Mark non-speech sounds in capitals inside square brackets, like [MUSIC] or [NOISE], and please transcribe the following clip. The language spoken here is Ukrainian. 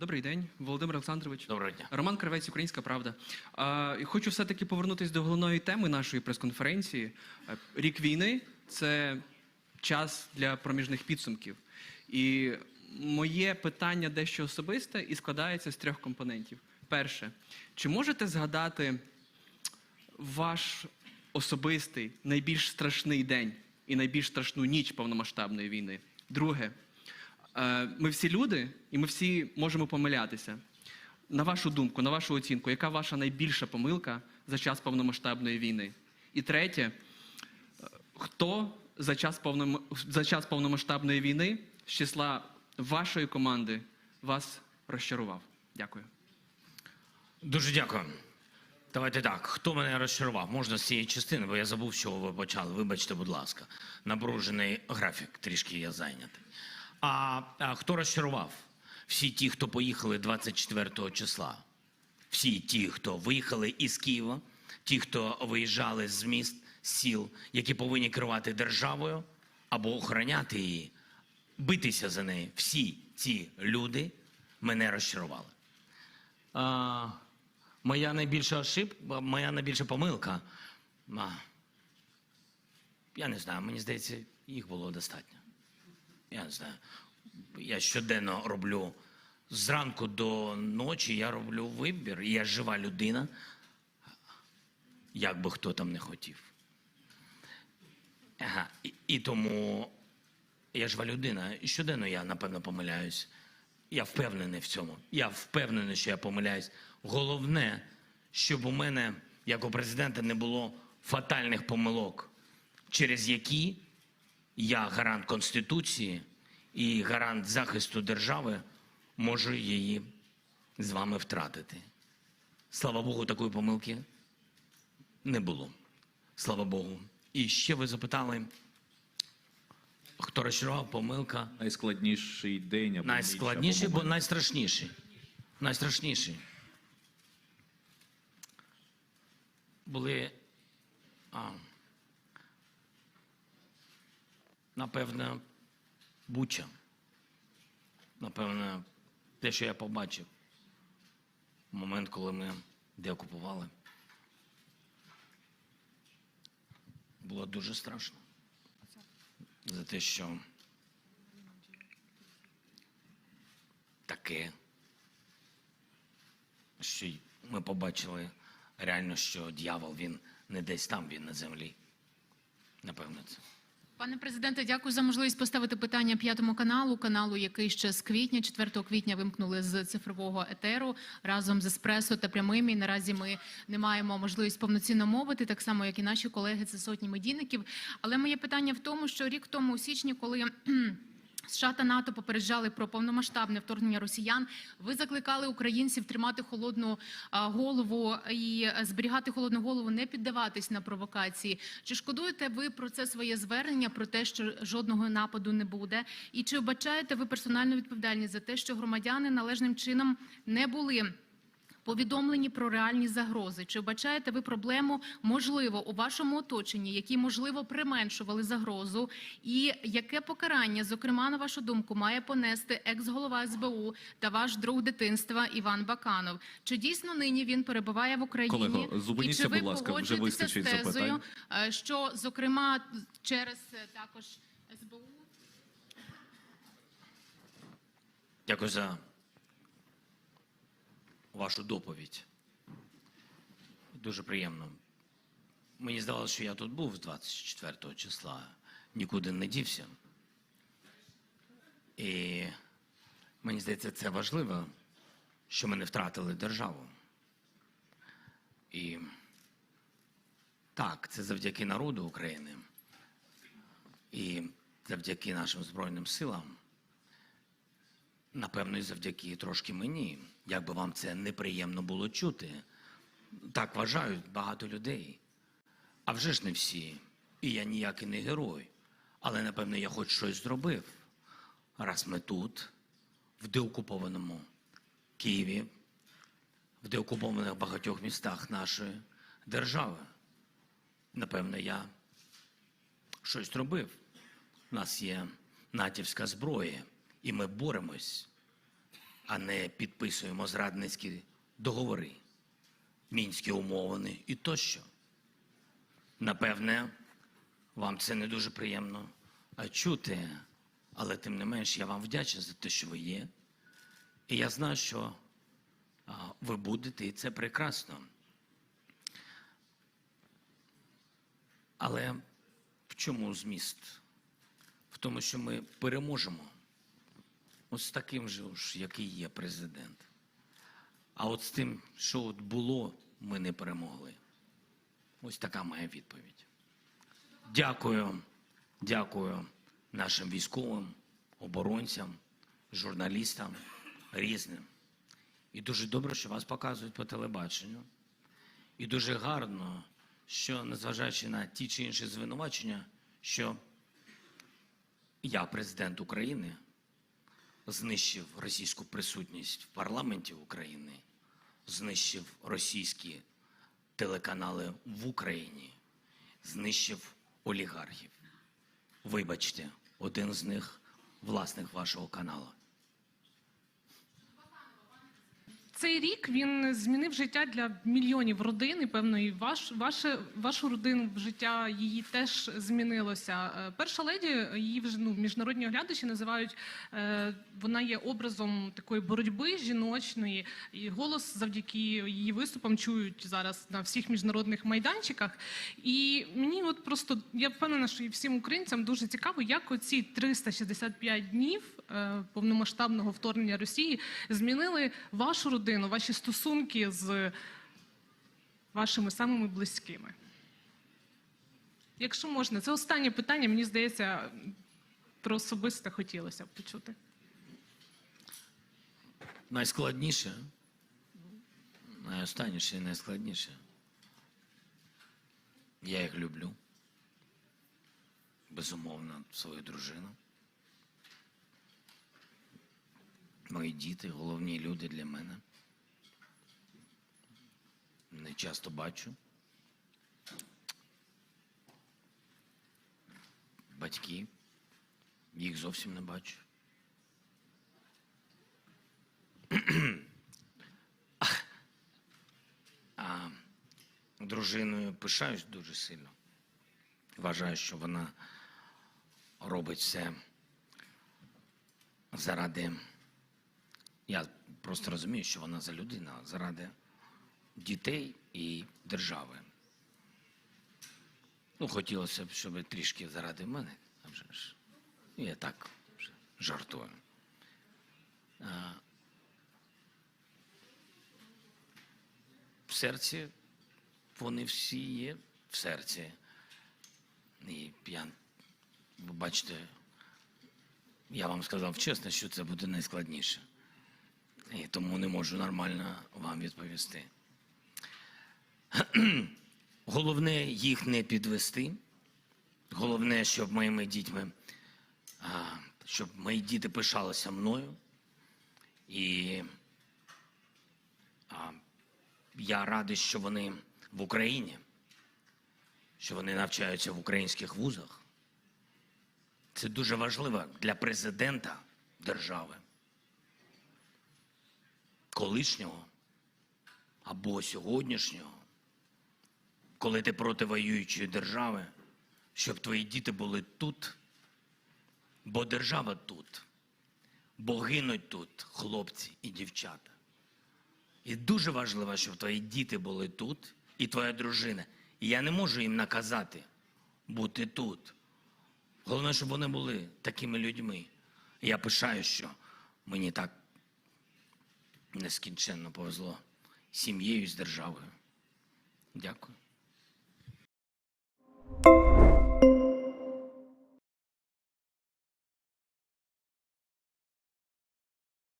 Добрий день, Володимир Олександрович. Доброго дня. Роман Кравець, Українська Правда. А, хочу все-таки повернутися до головної теми нашої прес-конференції. Е, Рік війни це час для проміжних підсумків. І моє питання дещо особисте і складається з трьох компонентів. Перше, чи можете згадати ваш особистий найбільш страшний день і найбільш страшну ніч повномасштабної війни? Друге, Ми всі люди, і ми всі можемо помилятися. На вашу думку, на вашу оцінку, яка ваша найбільша помилка за час повномасштабної війни? І третє, е, хто за час, повном... за час повномасштабної війни з числа вашої команди вас розчарував? Дякую. Дуже дякую. Давайте так. Хто мене розчарував? Можна з цієї частини, бо я забув, з чого ви почали. Вибачте, будь ласка. Напружений графік, трішки я зайнятий. А, а хто розчарував? Всі ті, хто поїхали 24 числа. Всі ті, хто виїхали із Києва, ті, хто виїжджали з міст, сіл, які повинні керувати державою або охороняти її, битися за неї. Всі ці люди мене розчарували. А, моя найбільша ошибка, моя найбільша помилка. Я не знаю, мені здається, їх було достатньо. Я не знаю. Я щоденно роблю зранку до ночі, я роблю вибір. і Я жива людина, як би хто там не хотів. Ага. І, і тому я жива людина. І щоденно я, напевно, помиляюсь. Я впевнений в цьому. Я впевнений, що я помиляюсь. Головне, щоб у мене, як у президента, не було фатальних помилок, через які я гарант Конституції і гарант захисту держави можу її з вами втратити. Слава Богу, такої помилки не було. Слава Богу. І ще ви запитали, хто розчарував помилка. Найскладніший день або Найскладніший, ніч, бо або найстрашніший. Найстрашніший. Були, а, напевно, Буча. Напевно, те, що я побачив. в Момент, коли ми деокупували. Було дуже страшно. За те, що таке, що ми побачили реально, що дьявол він не десь там, він на землі. Напевно, це. Пане президенте, дякую за можливість поставити питання п'ятому каналу. Каналу, який ще з квітня, 4 квітня, вимкнули з цифрового етеру разом з еспресо та прямими. Наразі ми не маємо можливість повноцінно мовити, так само як і наші колеги. Це сотні медійників. Але моє питання в тому, що рік тому у січні, коли США та НАТО попереджали про повномасштабне вторгнення росіян. Ви закликали українців тримати холодну голову і зберігати холодну голову, не піддаватись на провокації. Чи шкодуєте ви про це своє звернення, про те, що жодного нападу не буде? І чи вбачаєте ви персональну відповідальність за те, що громадяни належним чином не були? Повідомлені про реальні загрози. Чи вбачаєте ви проблему, можливо, у вашому оточенні, які можливо применшували загрозу, і яке покарання, зокрема, на вашу думку, має понести екс-голова СБУ та ваш друг дитинства Іван Баканов? Чи дійсно нині він перебуває в Україні? Колего, зупиніться, і чи ви будь ласка, вже вистачить з тезою, запитань. е, що зокрема через е, також СБУ? Дякую за вашу доповідь. Дуже приємно. Мені здавалося, що я тут був з 24 числа, нікуди не дівся. І мені здається, це важливо, що ми не втратили державу. І так, це завдяки народу України і завдяки нашим Збройним силам. Напевно, і завдяки трошки мені, як би вам це неприємно було чути. Так вважають багато людей. А вже ж не всі. І я ніякий не герой. Але, напевно, я хоч щось зробив. Раз ми тут, в деокупованому Києві, в деокупованих багатьох містах нашої держави. Напевно, я щось зробив. У нас є натівська зброя, і ми боремось а не підписуємо зрадницькі договори, мінські умовини і тощо. Напевне, вам це не дуже приємно чути, але тим не менш я вам вдячний за те, що ви є. І я знаю, що ви будете, і це прекрасно. Але в чому зміст? В тому, що ми переможемо. Ось з таким же, ж, який є президент. А от з тим, що от було, ми не перемогли. Ось така моя відповідь. Дякую, дякую нашим військовим, оборонцям, журналістам, різним. І дуже добре, що вас показують по телебаченню. І дуже гарно, що, незважаючи на ті чи інші звинувачення, що я, президент України, знищив російську присутність в парламенті України, знищив російські телеканали в Україні, знищив олігархів. Вибачте, один з них власник вашого каналу. Цей рік він змінив життя для мільйонів родин, і певно, і ваш, ваше, вашу родину в життя її теж змінилося. Е, Перша леді, її вже ну, міжнародні оглядачі називають, е, вона є образом такої боротьби жіночної, і голос завдяки її виступам чують зараз на всіх міжнародних майданчиках. І мені от просто я впевнена, що і всім українцям дуже цікаво, як оці 365 днів е, повномасштабного вторгнення Росії змінили вашу родину, ваші стосунки з вашими самими близькими. Якщо можна, це останнє питання, мені здається, про особисте хотілося б почути. Найскладніше, найостанніше і найскладніше. Я їх люблю. Безумовно, свою дружину. Мої діти головні люди для мене. Не часто бачу. Батьки. Їх зовсім не бачу. А дружиною пишаюсь дуже сильно. Вважаю, що вона робить все заради. Я просто розумію, що вона за людина, заради дітей і держави. Ну, хотілося б, щоб трішки заради мене, а вже ж. Я так вже жартую. А, в серці вони всі є в серці. І я, ви бачите, я вам сказав чесно, що це буде найскладніше. І тому не можу нормально вам відповісти. [CLEARS THROAT] Головне їх не підвести. Головне, щоб моїми дітьми, щоб мої діти пишалися мною. І я радий, що вони в Україні, що вони навчаються в українських вузах. Це дуже важливо для президента держави, колишнього або сьогоднішнього, коли ти проти воюючої держави, щоб твої діти були тут, бо держава тут, бо гинуть тут хлопці і дівчата. І дуже важливо, щоб твої діти були тут, і твоя дружина. І я не можу їм наказати бути тут. Головне, щоб вони були такими людьми. І я пишаю, що мені так нескінченно повезло сім'єю з державою. Дякую.